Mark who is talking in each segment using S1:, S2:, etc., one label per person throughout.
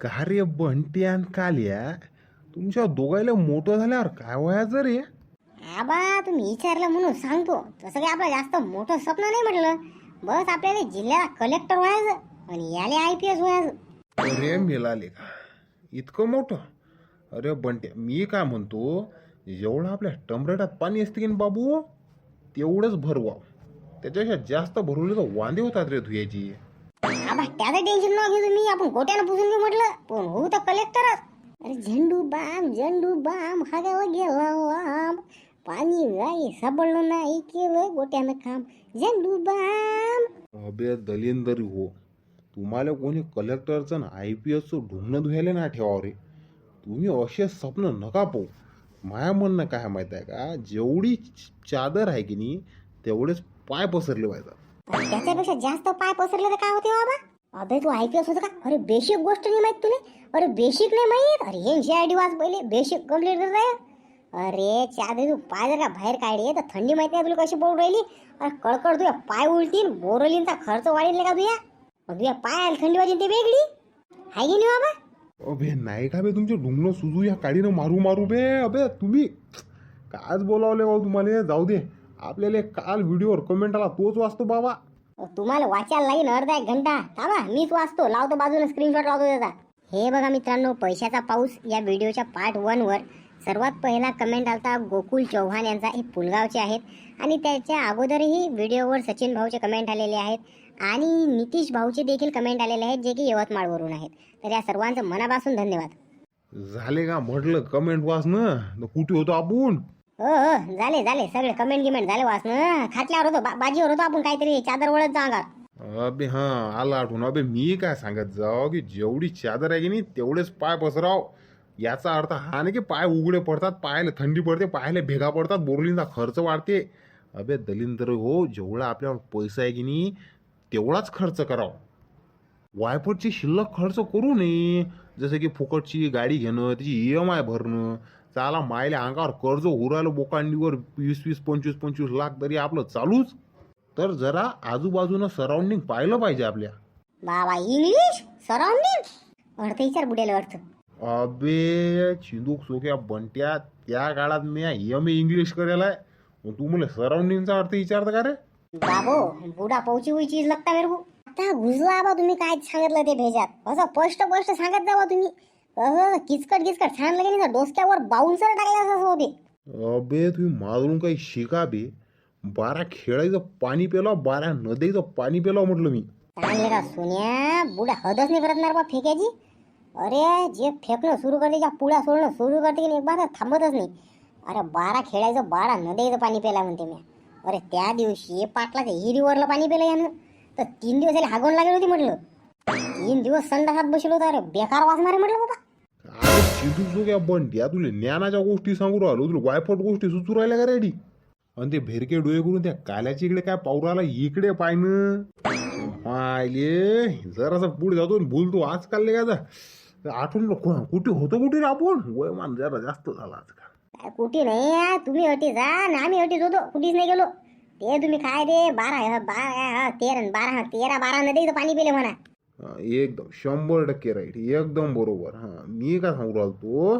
S1: का रे बंटी आणि कालिया तुमच्या दोघायला मोठं झाल्यावर काय व्हायचं रे?
S2: आबा तुम्ही विचारलं म्हणून सांगतो. तसं काही आपलं जास्त मोठं स्वप्न नाही म्हटलं. बस आपल्याला जिल्ह्याला कलेक्टर व्हायचं आणि याले आय पी एस व्हायचं.
S1: अरे मिळाले का? इतकं मोठं? अरे बंट्या मी काय म्हणतो? जेवढं आपल्या टमरेटात पाणी असते की न बाबू तेवढंच भरवाव. त्याच्यापेक्षा जास्त भरवले तर वांदे होतात रे धुयाची.
S2: आबा त्याचं टेन्शन न घेऊ तुम्ही. आपण गोट्यानं पुसून घेऊ म्हटलं. पण होऊ तर कलेक्टरच अरे झेंडू बाम झेंडू बाम हागावं गेला लांब पाणी जाई सापडलं नाही केलं गोट्यानं काम. झेंडू बाम.
S1: अबे दलिंदरी हो तुम्हाला कोणी कलेक्टरचं आय पी एसचं ढुंगणं धुयाले ना ठेवावं रे. तुम्ही असे स्वप्न नका पाहू. माया म्हणणं काय माहीत आहे का? जेवढी चादर आहे की नाही तेवढेच पाय पसरले पाहिजे
S2: पण त्याच्यापेक्षा जास्त पाय पसरले तर काय होते हो बाबा? अबे तू आयपीएस होतं का? अरे बेसिक गोष्ट नाही माहीत तुला. अरे बेसिक नाही माहीत? अरे हे जी आय डी वाच पहिले बेसिक कंप्लीट करत आहे अरे चादर तू पाय जर का बाहेर काढले तर थंडी माहिती आहे तुला कशी पडून राहिली. अरे कळकळ तुझ्या पाय उलटीन बोरलींचा खर्च वाढेल का तुझ्या? मग तुझ्या पायाला थंडी वाजेल ते वेगळी. हाय की नाही बाबा?
S1: अबे नाही का बे तुमचे ढुंगणं सुजू या काडीनं मारू मारू बे. अबे तुम्ही काच बोलावले भाऊ तुम्हाला. जाऊ दे. आपल्याला काल व्हिडिओवर कमेंट आला तोच वाचतो बाबा.
S2: तुम्हाला वाचायला लागेल अर्धा एक घंटा. थांबा मीच वाचतो. लावतो बाजूला स्क्रीनशॉट लावतो त्याचा. हे बघा मित्रांनो पैशाचा पाऊस या व्हिडिओच्या पार्ट वन वर. सर्वात पहिला कमेंट आलता गोकुल चव्हाण यांचा. हे पुलगावचे आहेत. आणि त्याच्या अगोदरही व्हिडिओवर सचिन भाऊचे कमेंट आलेले आहेत. आणि नितीश भाऊचे देखील कमेंट आलेले आहेत जे की यवतमाळवरून आहेत. तर या सर्वांचं मनापासून धन्यवाद.
S1: झाले का म्हटलं कमेंट वाच ना तर कुठे होतो आपण?
S2: हो हो झाले झाले सगळे कमेंट गिमेंट झाले वाचन खाटल्यावर होतो बा- बाजीवर होतो आपण काहीतरी चादर वळत जा अंगावर
S1: अबे हा आला आठवून अबे मी काय सांगत जाऊ की जेवढी चादर आहे की नाही तेवढेच पाय पसराव. याचा अर्थ हा नाही की पाय उघडे पडतात पायाला थंडी पडते पायाला भेगा पडतात बोरलींचा खर्च वाढते. अबे दलिंदर हो जेवढा आपल्यावर पैसा आहे की नाही तेवढाच खर्च करावा. वायफटची शिल्लक खर्च करू नये. जसं की फुकटची गाडी घेणं त्याची ई एम आय भरणं. चाला मायल्या अंगावर कर्ज उरालं बोकांडीवर वीस वीस पंचवीस पंचवीस लाख तरी आपलं चालूच. तर जरा आजूबाजूनं सराउंडिंग पाहिलं पाहिजे आपल्या.
S2: बाबा इंग्लिश सराउंडिंग अर्थ विचार बुडेल अर्थ.
S1: अबे चिंदूक सोक्या बंट्या त्या काळात मी एम ए इंग्लिश मग तू मला सराउंडिंगचा अर्थ विचारता का रे?
S2: बाबो बुडा पहुची हुई चीज लगता मेरे को. आता घुसला बा तुम्ही काय सांगितलं ते भेजात. असं स्पष्ट स्पष्ट सांगत जावा तुम्ही. असं किचकट किचकट. सांगलं की नाही डोसक्यावर बाउन्सर टाकले असं होते.
S1: अबे तुम्ही माझून काही शिका बे. बारा खेळायचं पाणी पेलाव बारा नदीचं पाणी पेलाव म्हटलं मी.
S2: चांगले का सोन्या. बुडा हदच नाही करत ना बा फेकायची. अरे जे फेकणं सुरू करते ज्या पुढ्या सोडणं सुरू करते की नाही बार थांबतच नाही. अरे बारा खेळायचं बारा नदीचं पाणी पेला म्हणते मी. अरे त्या दिवशी पाटलाच्या हिरीवरलं पाणी पेलं यानं. तर तीन दिवस याला हागवण लागली होती म्हटलं. तीन दिवस संडासात बसलो होतो अरे बेकार वाचणार म्हटलं बाबा.
S1: अरे चिंदूक सोक्या बंट्या ज्ञानाच्या गोष्टी सांगू राहिलो तुला वायफट गोष्टी सुचू राहिल्या का रेडी? आणि ते भेरके डोळे करून त्या काल्याच्या इकडे काय पावराला इकडे पायनं मायले जरासा पुढे जातो आणि बोलतो आजकाल का जा आठवण कुठे होतो कुठे रे आपण? वय मान जरा जास्त झाला आजकाल
S2: काय कुठे नाही तुम्ही अटी जा ना आम्ही अटीच होतो कुठेच नाही गेलो. ते तुम्ही काय रे बारा बारा तेरा बारा तेरा बारा नदी पाणी पिले म्हणा.
S1: एकदम. शंभर टक्के राईट एकदम बरोबर. हां मी काय सांगू राहिलो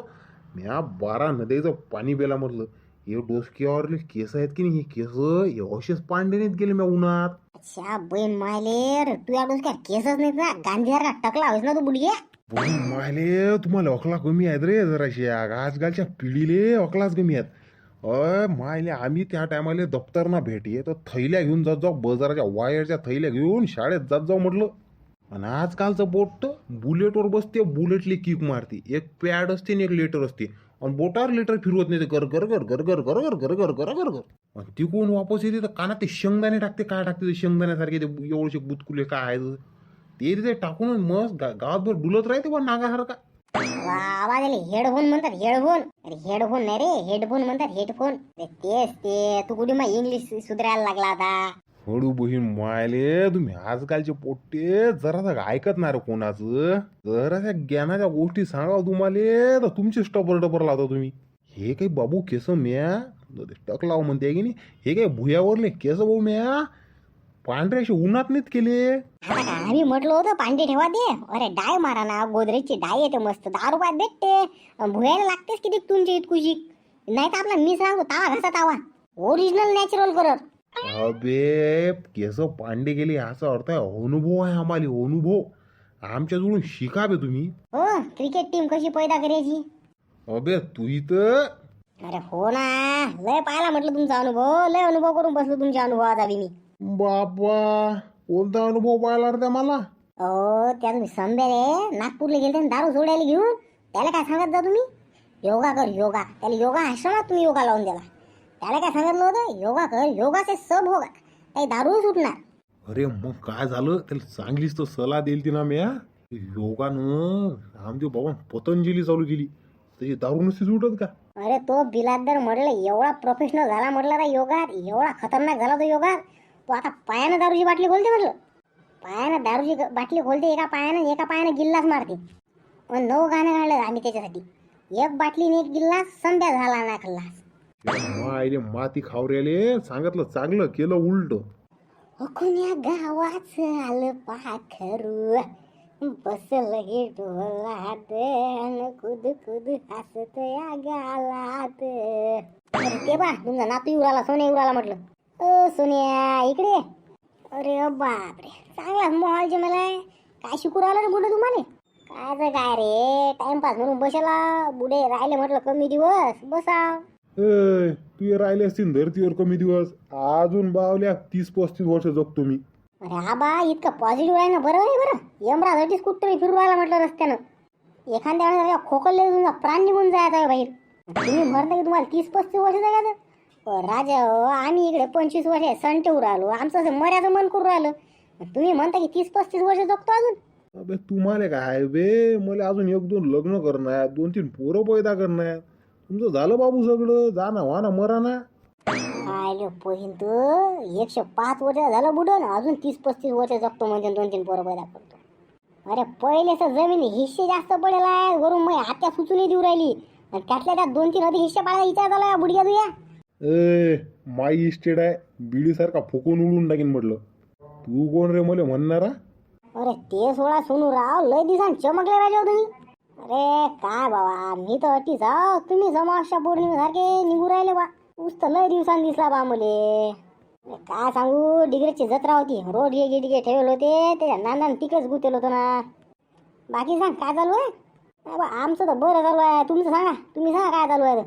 S1: म्या बारा नदीचं पाणी प्याला म्हटलं हे डोसक्यावरले केस आहेत की नाही? हे केस हे असेच पांढरे नाहीत गेले म्या उन्हात.
S2: अच्छा बहीण मायले रे तू या काय केसच नाहीत ना? गांधीला टकला होईस ना तू बुडगे
S1: बोल मायले तुम्हाला अकला कमी आहेत रे जराशी. आजकालच्या पिढीले अकलाच कमी आहेत. अय मायले आम्ही त्या टायमाले दप्तरना भेटी तर थैल्या घेऊन जात जाऊ बाजाराच्या वायरच्या थैल्या घेऊन शाळेत जात जाऊ म्हटलं. आणि आजकालचं बोट बुलेटवर बसते बुलेटली किक मारते एक पॅड असते आणि एक लेटर असते आणि बोटावर लेटर फिरवत नाही ते गर गर गर गर गर गर गर गर गर गर गर गर आणि तिकून वापस येते तर कानात ते शेंगदाणे टाकते काय टाकते ते शेंगदाण्यासारखे ते एवढे बुतकुले काय आहे ते तिथे टाकून मस्त गा- गावातभर डुलत राहते पण नागासारखा
S2: वा आवाज आले हेडफोन म्हणतात हेडफोन अरे हेडफोन नाही रे हेडफोन म्हणतात हेडफोन तेच ते तू कुठे मग इंग्लिश सुधारायला लागला आता
S1: हळू बहीण मायले तुम्ही आजकालचे पोट्टे जरासा ऐकत नाही रे कोणाचं. जरा त्या ज्ञानाच्या गोष्टी सांगा तुम्हाला तर तुमचे स्टॉपर डपर लावता तुम्ही. हे काही बाबू केस म्या? टक लाव म्हणते की नाही? हे काय भुयावरले केस भाऊ म्या? पांढरे असे उन्हात नाहीत केले.
S2: आता आम्ही म्हटलं होतं पांढरे ठेवा दे. अरे डाय मारा ना गोदरेजची डाय येते मस्त. दहा रुपयात भेटते. भुयायला लागतेच किती तुमची इतकुशी? नाही तर आपला मी सांगतो तावा घासा तावा. ओरिजिनल नॅचरल करत
S1: अबे केस पांडे गेले याचा अर्थ आहे अनुभव आहे आम्हाला अनुभव. आमच्याजवळून शिका बे तुम्ही.
S2: हो क्रिकेट टीम कशी पैदा करायची?
S1: अबे तू इथं
S2: अरे हो ना लय पाहिला म्हटलं तुमचा अनुभव. लय अनुभव करून बसलो तुमच्या अनुभवाचा बी मी
S1: बाबा कोणता अनुभव पाहिला रे त्या मला?
S2: अहो त्या तुम्ही संभे रे नागपूरला गेले दारू सोडायला घेऊन. त्याला काय सांगत जा तुम्ही? योगा कर योगा. त्याला योगा आश्रमात तुम्ही योगा लावून दिला त्याला काय सांगितलं होतं? योगा कर योगाचे सब होगा काही दारू सुटणार.
S1: अरे मग काय झालं? त्याला चांगलीच तर सलाह दिली ती ना म्या योगानं आमच्या बाबा पतंजली चालू केली. त्याची दारू नसती सुटत का?
S2: अरे तो बिलादर म्हटलं एवढा प्रोफेशनल झाला म्हटलं ना योगात एवढा खतरनाक झाला तो योगात. तो आता पायानं दारूची बाटली खोलते म्हटलं. पायानं दारूची ग- बाटली खोलते एका पायानं एका पायानं गिल्लास मारते. पण नऊ गाणं काढलं आम्ही त्याच्यासाठी. एक बाटली आणि एक गिल्लास संध्या झाला ना खल्लास
S1: मायले माती खावऱ्याले सांगितलं चांगलं केलं उलट.
S2: कोण्या गावाच आलं पाखरू. बसल हे डोलात अन कुद कुद हसत या गालात. अरे ते बा तुमचा नातू उराला सोने उराला म्हटलं. अ सोन्या इकडे ये. अरे बापरे चांगला मॉल मला काय शिकू राहिलं रे बुडे तुम्हाला? काय काय रे टाइमपास म्हणून बसला बुडे राहिले म्हटलं कमी दिवस बसा
S1: तू हे राहिले असतील धरतीवर कमी दिवस. अजून बावल्या तीस पस्तीस वर्ष जगतो मी.
S2: अरे आबा इतकं पॉझिटिव्ह आहे ना बरं आहे बरं. यमराजाचीच कुठतरी फिरू राहिला म्हटलं रस्त्यानं. एखाद्या वेळेस खोकलले तुमचा प्राण निघून जायचा बाहेर. तुम्ही म्हणता की तुम्हाला तीस पस्तीस वर्ष जायचं राजा हो, आम्ही इकडे पंचवीस वर्ष सण ठेवू राहिलो आमचं असं मर्याचं मन करू राहिलं? तुम्ही म्हणता की तीस पस्तीस वर्ष जगतो अजून?
S1: अबे तुम्हाला काय बे? मला अजून एक दोन लग्न करणं आहे दोन तीन पोरं पैदा करणं आहे तुमचं झालं बाबू सगळं जा ना वा ना मरा ना
S2: काय पोहीन तू एकशे पाच वर्ष झालं बुडून अजून तीस पस्तीस वर्ष जगतो म्हणजे दोन तीन पोरं पैदा करतो. अरे पहिलेच जमीन हिस्से जास्त पडेल आहे वरून मग आत्या सुचून देऊ राहिली. आणि त्यातल्या त्यात दोन तीन अधिक हिस्से पाडायला विचार झाला बुडग्या तुया.
S1: ए माई इस्टेट आहे बिडीसारखा फुकून उडून टाकीन म्हटलं. तू कोण रे मला म्हणणारा?
S2: अरे ते सोळा सोनू राव लय दिवसांनी चमकले राजा हो तुम्ही. अरे काय बाबा मी तर अटीच जाऊ तुम्ही समाजच्या पौर्णिमेसारखे निघू राहिले बा. ऊस तर लय दिवसान दिसला बा मुले. काय सांगू डिग्रीची जत्रा होती. रोड गे गिडगे ठेवले होते त्याच्या नांदान तिकडेच गुतेल होतं ना. बाकी सांग काय चालू आहे? बा आमचं तर बरं चालू आहे. तुमचं सांगा तुम्ही सांगा काय चालू आहे.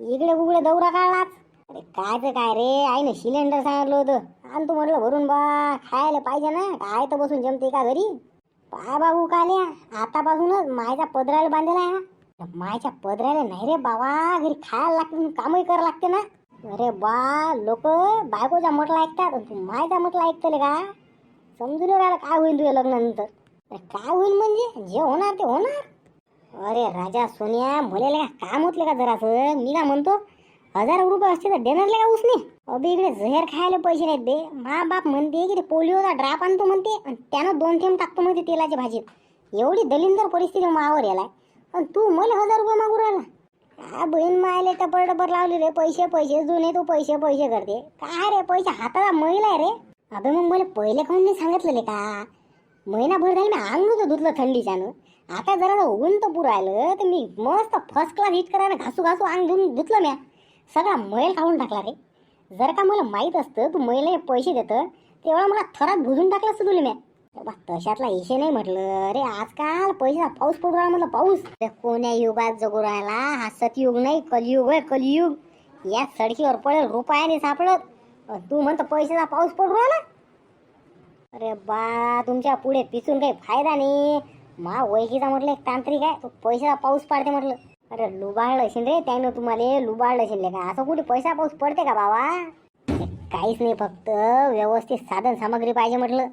S2: इकडे कुकडे दौरा काढलाच अरे काय तर काय रे आईने सिलेंडर सांगितलं होतं. आणतो म्हटलं भरून बा खायला पाहिजे ना. काय तर बसून जमते का घरी? पाय बाबू काल्या आतापासूनच मायचा पदराला बांधलेला आहे हा. मायच्या पदराला नाही रे बाबा घरी खायला लागते कामही करावं लागते ना. अरे बा लोक बायकोचा म्हटलं ऐकतात तू मायचा म्हटलं ऐकतले का? समजून राहिलं काय होईल तुझ्या लग्नानंतर. काय होईल म्हणजे? जे होणार ते होणार. अरे राजा सोनिया मुलेले का काम होतले का जरासं? मी का म्हणतो? हजार रुपये असते तर देणार का उसने? अबे इकडे जहर खायला पैसे नाहीत बे. मा बाप म्हणते की ते पोलिओचा ड्राप आणतो म्हणते आणि त्यानं दोन थेंब टाकतो म्हणते तेलाच्या भाजीत. एवढी दलिंदर परिस्थिती मावर यायला आणि तू मला हजार रुपये मागू राहिला. हा बहीण मायले टपर टपर लावली रे पैसे पैसे जुने तू पैसे पैसे करते. काय रे पैसे हाताला महिला आहे रे? अबे मग मला पहिले खाऊन नाही सांगितलेले का? महिनाभर झाले मी अंग नव्हतं धुतलं थंडीच्यानं. आता जरा उगून तर पुरायलं तर मी मस्त फर्स्ट क्लास हिट करायला घासू घासू अंग धुवून धुतलं म्या. सगळा मैल काढून टाकला रे. जर का मला माहीत असतं तू महिलेने पैसे देतं तेवढा मला थरात भुजून टाकलं असतं तुला म्या बा तशातला इशे नाही म्हटलं. अरे आजकाल पैसा पाऊस पडू राहिला म्हटलं पाऊस. कोण्या युगात जगू राहिला? हा सतयुग नाही कलियुग आहे कलियुग. या सडकीवर पडेल रुपयाने सापडत. तू म्हणतो पैशाचा पाऊस पडू राहिला? अरे बा तुमच्यापुढे पिसून काही फायदा नाही. मा वैकीचा म्हटलं एक तांत्रिक आहे. तो पैशाचा पाऊस पाडते म्हटलं. अरे लुबाडलं असेल रे त्यानं तुम्हाला लुबाडलं असेल का? असं कुठे पैसा पाऊस पडते का बाबा? काहीच नाही फक्त व्यवस्थित साधन सामग्री पाहिजे म्हटलं.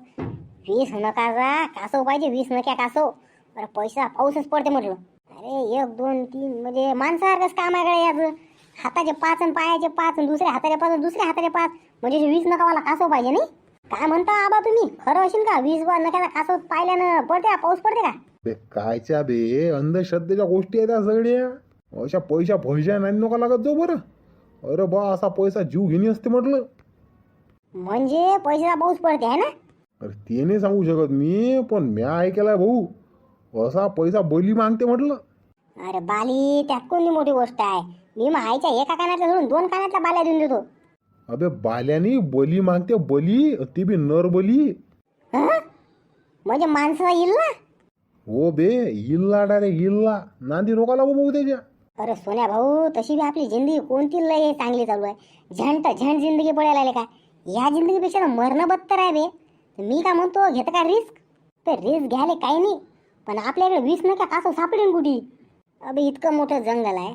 S2: वीस नकाचा कासव पाहिजे वीस नक्या कासव. अरे पैसा पाऊसच पडते म्हटलं. अरे एक दोन तीन म्हणजे माणसासारखंच काम आहे का याचं. हाताचे पाच आणि पायाचे पाच आणि दुसऱ्या हाताचे पाच आणि दुसऱ्या हाताचे पाच. म्हणजे वीस नकावाला कासव पाहिजे नाही? काय म्हणता आबा तुम्ही? खरं असेल का? वीस बा कासव पाहिल्यानं पडते का? पाऊस पडते का?
S1: बे कायच्या बे? अंधश्रद्धेच्या गोष्टी आहेत त्या सगळ्या. अशा पैशा पैशा नाही नका लागत जाऊ बरं. अरे बा असा पैसा जीव घेणी असते म्हटलं.
S2: म्हणजे पैशाचा पाऊस पडते ना?
S1: अरे ते नाही सांगू शकत मी पण म्या ऐकलाय भाऊ. असा पैसा बली मागते म्हटलं.
S2: अरे बाली त्यात कोणती मोठी गोष्ट आहे? मी मग आईच्या एका कानातल्या सोडून दोन कानातल्या बाल्या देऊन देतो.
S1: अबे बाल्यानी बली मागते बली ती बी नर बली.
S2: हं? म्हणजे माणसाला येईल ना?
S1: हो बे इल्ला डारे इल्ला नांदी नका लागू भाऊ त्याच्या
S2: अरे सोन्या भाऊ तशी बी आपली जिंदगी कोणती लय चांगली चालू आहे झंट झंट जिंदगी पडायला आले का या जिंदगीपेक्षा तर मरणं बत्तर आहे बे तर मी काय म्हणतो घेत का रिस्क तर रिस्क घ्यायला काही नाही पण आपल्याकडे वीस नक्या कासं सापडेल कुठे अबे इतकं मोठं जंगल आहे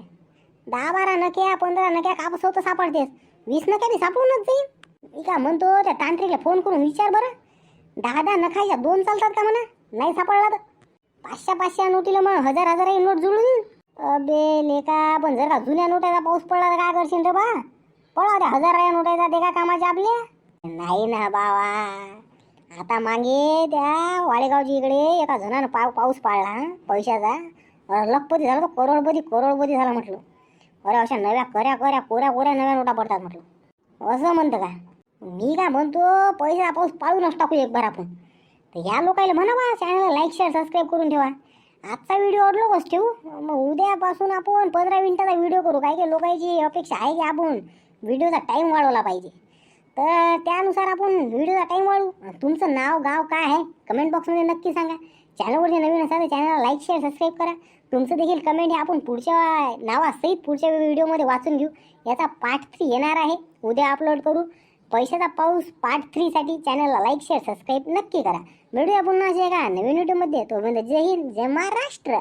S2: दहा बारा नक्या पंधरा नक्या कापूस होतं सापडतेस वीस नक्या सापडूनच जाईल मी काय म्हणतो त्या तांत्रिकला फोन करून विचार बरं दहा दहा नखायच्या दोन चालतात का म्हणा नाही सापडला तर पाचशे पाचशे नोटीला मग हजार हजार नोट जुळून येईल अबे लेका पण जर का जुन्या नोटाचा पाऊस पडला तर काय करशील रे बा? पळा त्या हजार नोटाचा ते का कामाच्या आपल्या. नाही ना बावा आता मागे त्या वाडेगावच्या इकडे एका जणानं पाव पाऊस पाडला पैशाचा. लखपती झाला तो करोडपती करोडपती झाला म्हटलं. अरे अशा नव्या कऱ्या कऱ्या कोऱ्या कोऱ्या नव्या नोटा पडतात म्हटलं. असं म्हणतं का? मी काय म्हणतो पैसा पाऊस पाळूनच टाकू एक बार आपण. तर या लोकायला म्हणा बा चॅनलला लाईक शेअर सबस्क्राईब करून ठेवा. आजचा व्हिडिओ लोकच ठेवू. मग उद्यापासून आपण पंधरा मिनिटाचा व्हिडिओ करू. काय की लोकांची अपेक्षा आहे की आपण व्हिडिओचा टाईम वाढवला पाहिजे. तर त्यानुसार आपण व्हिडिओचा टाईम वाढवू. तुमचं नाव गाव काय आहे कमेंट बॉक्समध्ये नक्की सांगा. चॅनलवरती नवीन असाल तर चॅनलला लाईक शेअर सबस्क्राईब करा. तुमचं देखील कमेंट हे आपण पुढच्या नावासहित पुढच्या व्हिडिओमध्ये वाचून घेऊ. याचा पार्ट थ्री येणार आहे. उद्या अपलोड करू. पैशाचा पाऊस पार्ट थ्रीसाठी चॅनलला लाईक शेअर सबस्क्राईब नक्की करा. भेटूया पुन्हा असे एका नवीन व्हिडिओमध्ये तोपर्यंत जय हिंद जय महाराष्ट्र.